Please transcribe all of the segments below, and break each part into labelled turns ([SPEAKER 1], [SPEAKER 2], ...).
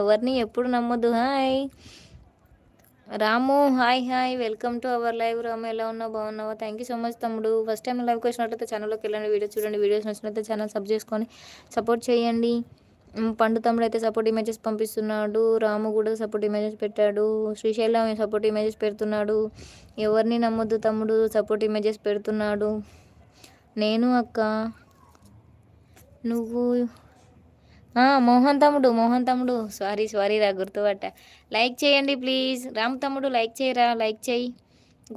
[SPEAKER 1] ఎవరిని ఎప్పుడు నమ్మదు hi. Ramu hi hi. Welcome to our live Ramu ఎలా ఉన్నావు? బాగున్నావా? థ్యాంక్ యూ సో మచ్ తమ్ముడు. ఫస్ట్ టైం లైవ్కి వచ్చినట్లయితే ఛానల్లోకి వెళ్ళండి వీడియో చూడండి. వీడియోస్ నచ్చినట్లయితే ఛానల్ సబ్ చేసుకొని సపోర్ట్ చేయండి. పండు తమ్ముడు అయితే సపోర్ట్ ఇమేజెస్ పంపిస్తున్నాడు. రాము కూడా సపోర్ట్ ఇమేజెస్ పెట్టాడు. శ్రీశైలం సపోర్ట్ ఇమేజెస్ పెడుతున్నాడు. ఎవరిని నమ్మొద్దు తమ్ముడు సపోర్ట్ ఇమేజెస్ పెడుతున్నాడు. నేను అక్క. నువ్వు మోహన్ తమ్ముడు మోహన్ తమ్ముడు. సారీ సారీ రా గుర్తుపట్ట. లైక్ చేయండి ప్లీజ్ రామ్ తమ్ముడు లైక్ చేయరా? లైక్ చేయి.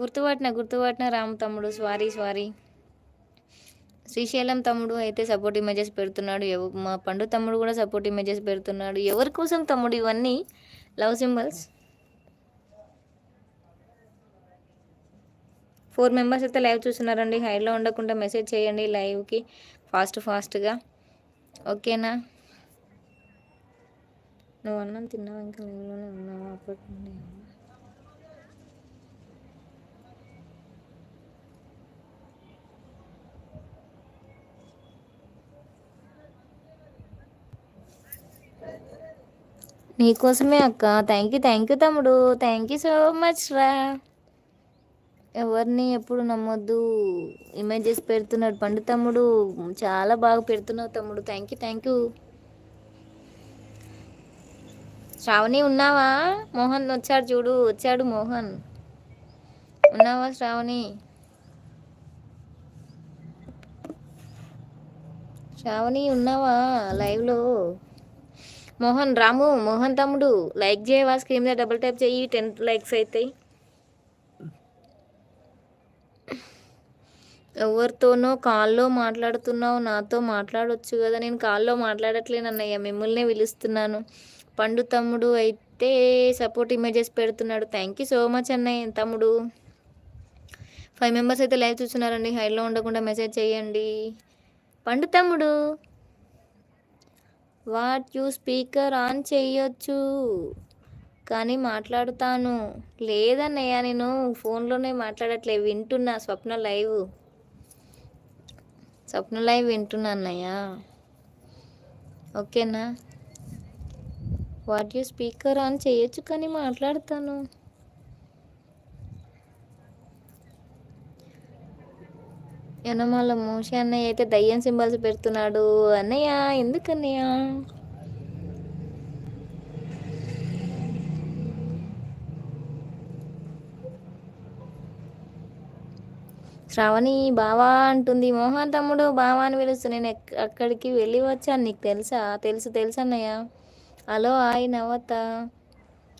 [SPEAKER 1] గుర్తుపట్టిన గుర్తుపట్టిన రామ్ తమ్ముడు. సారీ సారీ శ్రీశైలం తమ్ముడు అయితే సపోర్ట్ ఇమేజెస్ పెడుతున్నాడు. ఎవ మా పండు తమ్ముడు కూడా సపోర్ట్ ఇమేజెస్ పెడుతున్నాడు. ఎవరి కోసం తమ్ముడు ఇవన్నీ? లవ్ సింబల్స్ ఫోర్ మెంబర్స్ అయితే లైవ్ చూస్తున్నారండి. హైలో ఉండకుండా మెసేజ్ చేయండి లైవ్కి ఫాస్ట్ ఫాస్ట్గా ఓకేనా నువ్వు అన్నం తిన్నావు ఇంకా లైవ్లోనే ఉన్నావా? అప్పటి నుండి నీకోసమే అక్క. థ్యాంక్ యూ థ్యాంక్ యూ తమ్ముడు. థ్యాంక్ యూ సో మచ్ రా. ఎవరిని ఎప్పుడు నమ్మొద్దు. ఇమేజెస్ పెడుతున్నాడు పండు తమ్ముడు. చాలా బాగా పెడుతున్నావు తమ్ముడు. Thank you thank you Sravani ఉన్నావా? మోహన్ వచ్చాడు చూడు వచ్చాడు మోహన్. ఉన్నావా శ్రావణి? శ్రావణి ఉన్నావా లైవ్లో? మోహన్ రాము మోహన్ తమ్ముడు లైక్ చేయవా? స్క్రీన్ మీద డబుల్ టైప్ చేయి టెన్ లైక్స్ అవుతాయి ఎవరితోనో కాల్లో మాట్లాడుతున్నావు నాతో మాట్లాడొచ్చు కదా. నేను కాల్లో మాట్లాడట్లేను అన్నయ్య మిమ్మల్నే పిలుస్తున్నాను. పండు తమ్ముడు అయితే సపోర్ట్ ఇమేజెస్ పెడుతున్నాడు. థ్యాంక్ యూ సో మచ్ అన్నయ్య తమ్ముడు. ఫైవ్ మెంబర్స్ అయితే లైవ్ చూస్తున్నారండి. హైలో ఉండకుండా మెసేజ్ చేయండి. పండు తమ్ముడు వాట్ యూ స్పీకర్ ఆన్ చేయొచ్చు. కానీ మాట్లాడుతాను. లేదన్నయ్య నేను ఫోన్లోనే మాట్లాడట్లే వింటున్నా. స్వప్న లైవ్ స్వప్న లైవ్ వింటున్నా అన్నయ్య. ఓకేనా వాట్ యూ స్పీకర్ ఆన్ చేయొచ్చు కానీ మాట్లాడతాను. యనమాల మోషి అన్నయ్య అయితే దయ్యం సింబల్స్ పెడుతున్నాడు. అన్నయ్య ఎందుకు అన్నయ్య శ్రావణి బావా అంటుంది. మోహన్ తమ్ముడు బావా అని పిలుస్తూ నేను అక్కడికి వెళ్ళి వచ్చాను. నీకు తెలుసా? తెలుసు తెలుసు అన్నయ్య. హలో హాయ్ నవత.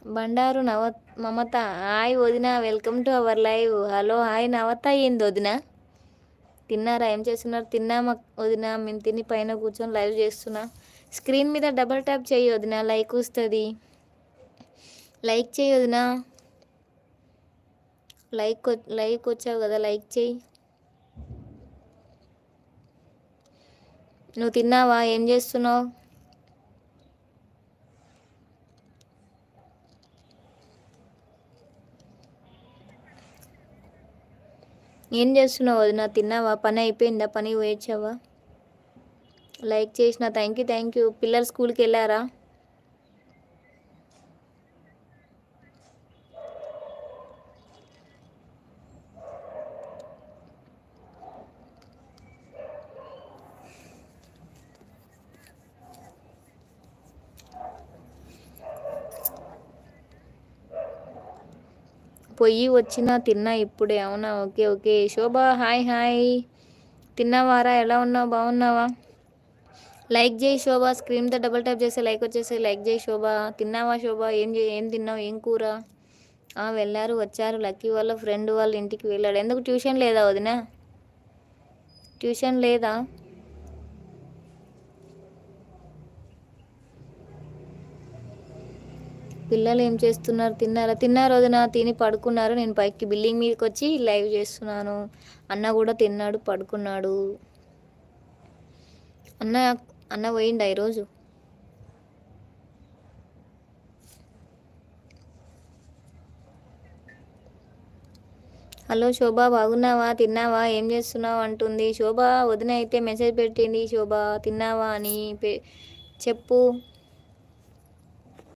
[SPEAKER 1] బండారు నవ మమత హాయ్ వదిన welcome to our live. Hello hi Navata ఏంది వదిన? తిన్నారా? ఏం చేస్తున్నారు? తిన్నామా వదిన? మేము తిని పైన కూర్చొని లైవ్ చేస్తున్నా. స్క్రీన్ మీద డబల్ ట్యాప్ చేయి వదిన లైక్ వస్తుంది. లైక్ చేయి వదిన. లైక్ లైక్ వచ్చావు కదా లైక్ చేయి నువ్వు తిన్నావా? ఏం చేస్తున్నావు? ఏం చేస్తున్నావు వదిన? తిన్నావా? పని అయిపోయిందా? పని వేచావా లైక్ చేసిన. థ్యాంక్ యూ థ్యాంక్ యూ పిల్లలు స్కూల్కి వెళ్ళారా? పొయ్యి వచ్చినా తిన్నా ఇప్పుడే. అవునా? Okay okay. Shobha hi hi. తిన్నావారా? ఎలా ఉన్నావు? బాగున్నావా? లైక్ చేయి శోభ. స్క్రీన్ మీద డబుల్ ట్యాప్ చేసి లైక్ వచ్చేసి లైక్ చేయి శోభ. తిన్నావా శోభ? ఏం చే ఏం తిన్నావు? ఏం కూర? ఆ, వెళ్ళారు వచ్చారు. లక్కీ వాళ్ళ ఫ్రెండ్ వాళ్ళ ఇంటికి వెళ్ళాడు. ఎందుకు? ట్యూషన్ లేదా వదిన? ట్యూషన్ లేదా? పిల్లలు ఏం చేస్తున్నారు? తిన్నారా? తిన్నారు వదిన తిని పడుకున్నారు. నేను పైకి బిల్డింగ్ మీదకి వచ్చి లైవ్ చేస్తున్నాను. అన్న కూడా తిన్నాడు పడుకున్నాడు. అన్న అన్న పోయిండా ఈరోజు? హలో శోభ బాగున్నావా? తిన్నావా? ఏం చేస్తున్నావు? అంటుంది. శోభ వదిన అయితే మెసేజ్ పెట్టింది. శోభ తిన్నావా అని చెప్పు.